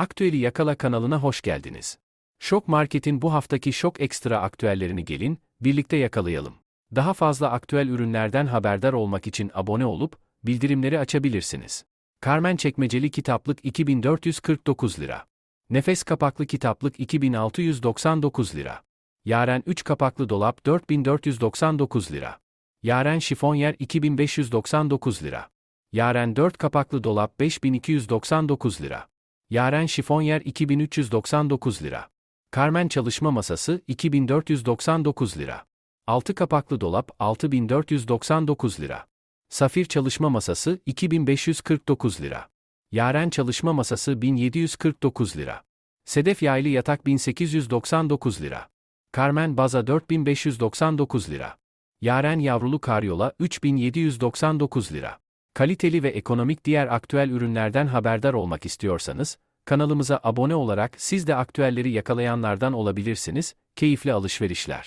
Aktüeli Yakala kanalına hoş geldiniz. Şok Market'in bu haftaki şok ekstra aktüellerini gelin, birlikte yakalayalım. Daha fazla aktüel ürünlerden haberdar olmak için abone olup, bildirimleri açabilirsiniz. Carmen Çekmeceli Kitaplık 2449 lira. Nefes Kapaklı Kitaplık 2699 lira. Yaren 3 Kapaklı Dolap 4499 lira. Yaren Şifonyer 2599 lira. Yaren 4 Kapaklı Dolap 5299 lira. Yaren Şifonyer 2399 lira. Carmen Çalışma Masası 2499 lira. 6 kapaklı dolap 6499 lira. Safir Çalışma Masası 2549 lira. Yaren Çalışma Masası 1749 lira. Sedef Yaylı Yatak 1899 lira. Carmen Baza 4599 lira. Yaren Yavrulu Karyola 3799 lira. Kaliteli ve ekonomik diğer aktüel ürünlerden haberdar olmak istiyorsanız, kanalımıza abone olarak siz de aktüelleri yakalayanlardan olabilirsiniz, keyifli alışverişler.